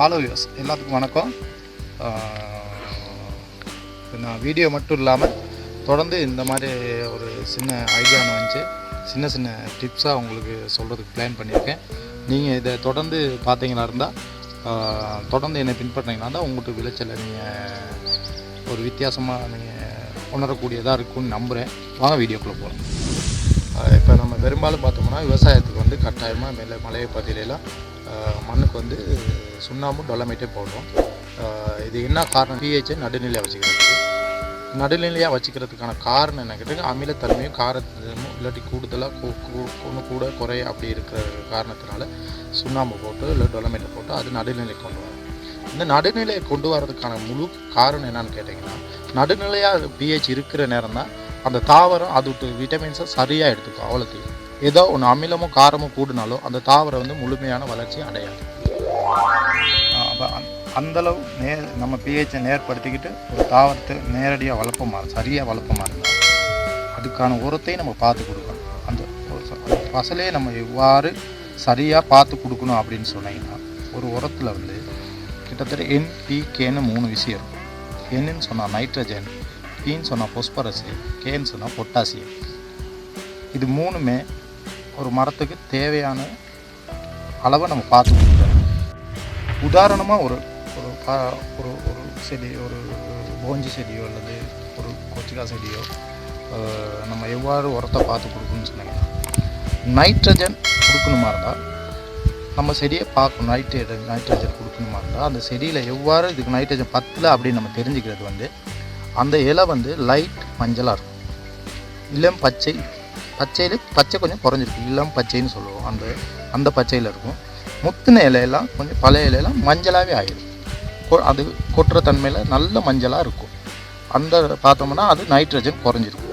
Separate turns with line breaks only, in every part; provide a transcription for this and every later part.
Hello use எல்லாத்துக்கும் வணக்கம். நான் வீடியோ மட்டும் இல்லாமல் தொடர்ந்து இந்த மாதிரி ஒரு சின்ன ஐடியா வந்துச்சு. சின்ன சின்ன டிப்ஸாக உங்களுக்கு சொல்கிறதுக்கு பிளான் பண்ணியிருக்கேன். நீங்கள் இதை தொடர்ந்து பார்த்தீங்களா இருந்தால் தொடர்ந்து என்னை பின்பற்றினீங்கன்னா தான் உங்கள்கிட்ட விளைச்சலை நீங்கள் ஒரு வித்தியாசமாக நீங்கள் உணரக்கூடியதாக இருக்கும்னு நம்புகிறேன் வாங்க வீடியோக்குள்ளே போகலாம் இப்போ நம்ம பெரும்பாலும் பார்த்தோம்னா விவசாயத்துக்கு வந்து கட்டாயமாக மேலே மலையை பகுதியிலலாம் மண்ணுக்கு வந்து சுண்ணாம்பு டொலமைட்டே போடுறோம். இது என்ன காரணம்? பிஹெச்சை நடுநிலையாக வச்சுக்கிறதுக்கு. நடுநிலையாக வச்சுக்கிறதுக்கான காரணம் என்ன கேட்டால் அமிலத்தன்மையும் காரத்தன்மையும் இல்லாட்டி கூடுதலாக ஒன்று கூட குறை அப்படி இருக்கிற காரணத்தினால சுண்ணாம்பு போட்டு இல்லை டொலமைட்டை போட்டு அது நடுநிலை கொண்டு வரும். இந்த நடுநிலையை கொண்டு வரதுக்கான முழு காரணம் என்னன்னு கேட்டிங்கன்னா நடுநிலையாக பிஹெச் இருக்கிற நேரம் தான் அந்த தாவரம் அது விட்டமின்ஸை சரியாக எடுத்துக்கும் அவ்வளோத்தையும் ஏதோ ஒன்று அமிலமும் காரமும் கூடினாலும் அந்த தாவரம் வந்து முழுமையான வளர்ச்சி அடையாது. அப்போ அந்தளவு நே நம்ம பிஹெச்சை நேர்படுத்திக்கிட்டு ஒரு தாவரத்தை நேரடியாக வளர்ப்போமா சரியாக வளர்ப்போமா இருந்தால் அதுக்கான உரத்தையும் நம்ம பார்த்து கொடுக்கணும். அந்த ஒரு ஃபசலே நம்ம எவ்வாறு சரியாக பார்த்து கொடுக்கணும் அப்படின்னு சொன்னீங்கன்னா ஒரு உரத்தில் வந்து கிட்டத்தட்ட என் பி கேன்னு மூணு விஷயம் இருக்கும். என்னன்னு சொன்னால் நைட்ரஜன் பின்னு சொன்னால் பொஸ்பரஸு கேன்னு சொன்னால் பொட்டாசியம் இது மூணுமே ஒரு மரத்துக்கு தேவையான அளவை நம்ம பார்த்து கொடுக்கணும். உதாரணமாக ஒரு ஒரு ஒரு ஒரு செடி ஒரு போஞ்சி செடியோ அல்லது ஒரு கொச்சிக்காய் செடியோ நம்ம எவ்வாறு உரத்தை பார்த்து கொடுக்கணும்னு சொன்னீங்கன்னா நைட்ரஜன் கொடுக்கணுமா இருந்தால் நம்ம செடியை பார்க்கணும். நைட்ரேஜன் நைட்ரஜன் கொடுக்கணுமா இருந்தால் அந்த செடியில் எவ்வாறு இதுக்கு நைட்ரஜன் பத்தில் அப்படின்னு நம்ம தெரிஞ்சுக்கிறது வந்து அந்த இலை வந்து லைட் மஞ்சளாக இருக்கும். இளம் பச்சை பச்சையில் பச்சை கொஞ்சம் குறைஞ்சிருக்கும் இளம் பச்சைன்னு சொல்லுவோம். அந்த அந்த பச்சையில் இருக்கும். முத்தின இலையெல்லாம் கொஞ்சம் பழைய இலையெல்லாம் மஞ்சளாகவே ஆயிடும். கொ- அது கொட்டுற தன்மையில் நல்ல மஞ்சளாக இருக்கும். அந்த பார்த்தோம்னா அது நைட்ரஜன் குறைஞ்சிருக்கும்.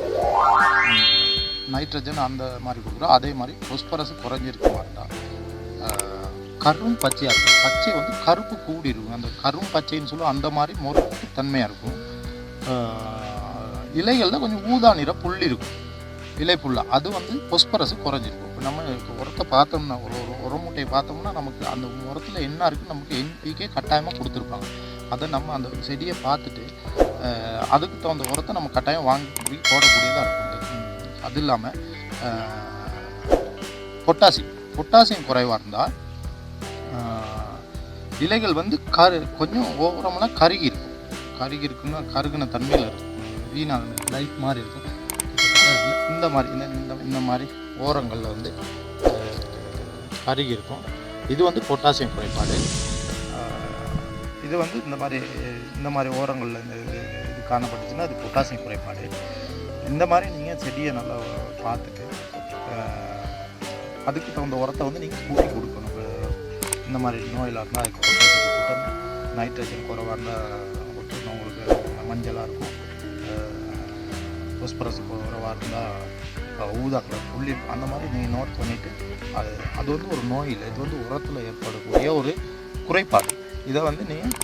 நைட்ரஜன் அந்த மாதிரி கொடுக்குறோம். அதே மாதிரி பொஸ்பரஸ் குறைஞ்சிருக்க மாட்டா. கரும் பச்சையாக இருக்கும். பச்சை வந்து கருப்பு கூடி இருக்கும் அந்த கரும் பச்சைன்னு சொல்லுவோம். அந்த மாதிரி முறுக்கு தன்மையாக இருக்கும். இலைகளில் கொஞ்சம் ஊதா நிற புள்ளி இருக்கும். இலை அது வந்து பொஸ்பரஸ் குறைஞ்சிருக்கும். இப்போ நம்ம இப்போ உரத்தை பார்த்தோம்னா ஒரு ஒரு உரம் மூட்டையை பார்த்தோம்னா நமக்கு அந்த உரத்தில் என்ன இருக்குன்னு நமக்கு என்பிகே கட்டாயமாக கொடுத்துருப்பாங்க. அதை நம்ம அந்த செடியை பார்த்துட்டு அதுக்கு தகுந்த உரத்தை நம்ம கட்டாயம் வாங்கி போடக்கூடியதாக இருக்கும் அது இல்லாமல் பொட்டாசியம். பொட்டாசியம் குறைவாக இருந்தால் இலைகள் வந்து கரு கொஞ்சம் ஓவரமெல்லாம் கருகி இருக்கும். கருகி இருக்குன்னா கருகின தன்மையில் இருக்கும். வீணாக லைஃப் மாதிரி இருக்கும். இந்த மாதிரி இந்த இந்த இந்த மாதிரி ஓரங்களில் வந்து கருகி இருக்கும். இது வந்து பொட்டாசியம் குறைபாடு. இது வந்து இந்த மாதிரி இந்த மாதிரி ஓரங்களில் இந்த இது காணப்பட்டுச்சுன்னா அது பொட்டாசியம் குறைபாடு. இந்த மாதிரி நீங்கள் செடியை நல்லா பார்த்துட்டு அதுக்கு தகுந்த உரத்தை வந்து நீங்கள் கூட்டி கொடுக்கணும். இந்த மாதிரி நோயிலாக இருந்தால் அதுக்கு பொட்டாசியம் கொடுத்தோம் நைட்ரஜன் குறைவாக இருந்தால் உங்களுக்கு மஞ்சளாக இருக்கும். பொஸ்பரஸ் குறைவாக இருந்தால் ஊதா புள்ளி அந்த மாதிரி நீங்கள் நோட் பண்ணிவிட்டு அது அது வந்து ஒரு நோய் இல்லை. இது வந்து உரத்தில் ஏற்படக்கூடிய ஒரு குறைபாடு. இதை வந்து நீங்கள்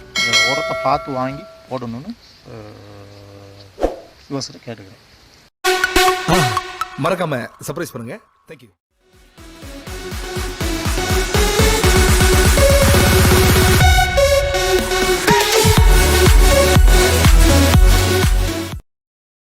உரத்தை பார்த்து வாங்கி போடணும்னு யோசனை கேட்டுக்கிறேன்.
மறக்காமல் சர்ப்ரைஸ் பண்ணுங்கள் தேங்க்யூ